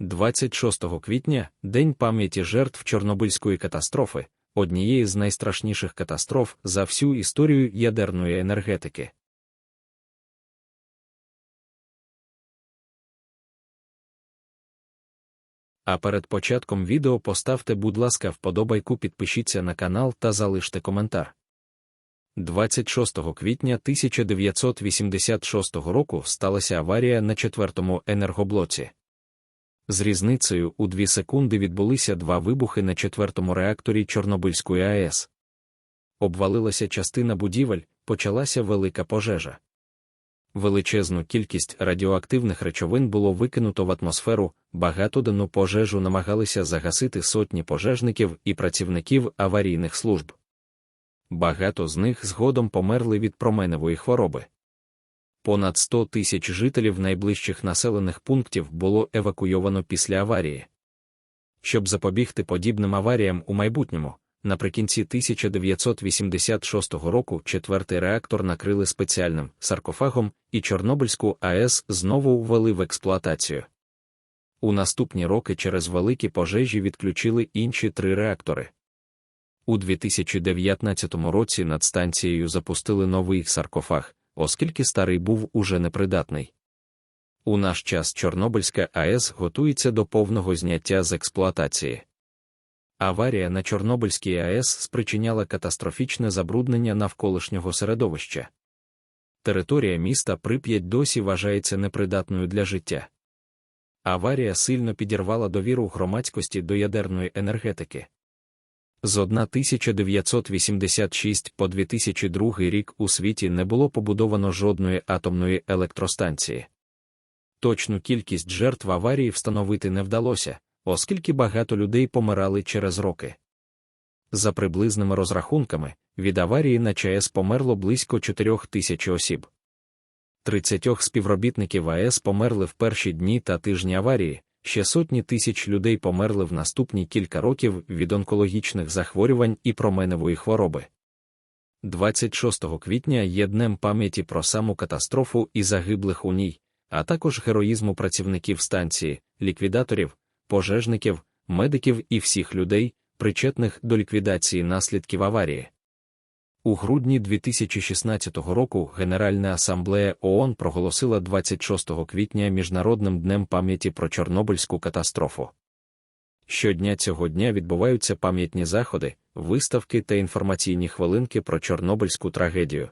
26 квітня День пам'яті жертв Чорнобильської катастрофи, однієї з найстрашніших катастроф за всю історію ядерної енергетики. А перед початком відео поставте, будь ласка, вподобайку, підпишіться на канал та залиште коментар. 26 квітня 1986 року сталася аварія на четвертому енергоблоці. З різницею у дві секунди відбулися два вибухи на четвертому реакторі Чорнобильської АЕС. Обвалилася частина будівель, почалася велика пожежа. Величезну кількість радіоактивних речовин було викинуто в атмосферу, багатоденну пожежу намагалися загасити сотні пожежників і працівників аварійних служб. Багато з них згодом померли від променевої хвороби. Понад 100 тисяч жителів найближчих населених пунктів було евакуйовано після аварії. Щоб запобігти подібним аваріям у майбутньому, наприкінці 1986 року четвертий реактор накрили спеціальним саркофагом, і Чорнобильську АЕС знову ввели в експлуатацію. У наступні роки через великі пожежі відключили інші три реактори. У 2019 році над станцією запустили новий саркофаг, оскільки старий був уже непридатний. У наш час Чорнобильська АЕС готується до повного зняття з експлуатації. Аварія на Чорнобильській АЕС спричиняла катастрофічне забруднення навколишнього середовища. Територія міста Прип'ять досі вважається непридатною для життя. Аварія сильно підірвала довіру громадськості до ядерної енергетики. З 1986 по 2002 рік у світі не було побудовано жодної атомної електростанції. Точну кількість жертв аварії встановити не вдалося, оскільки багато людей помирали через роки. За приблизними розрахунками, від аварії на ЧАЕС померло близько 4 тисяч осіб. 30 співробітників АЕС померли в перші дні та тижні аварії, ще сотні тисяч людей померли в наступні кілька років від онкологічних захворювань і променевої хвороби. 26 квітня є днем пам'яті про саму катастрофу і загиблих у ній, а також героїзму працівників станції, ліквідаторів, пожежників, медиків і всіх людей, причетних до ліквідації наслідків аварії. У грудні 2016 року Генеральна асамблея ООН проголосила 26 квітня Міжнародним днем пам'яті про Чорнобильську катастрофу. Щодня цього дня відбуваються пам'ятні заходи, виставки та інформаційні хвилинки про Чорнобильську трагедію.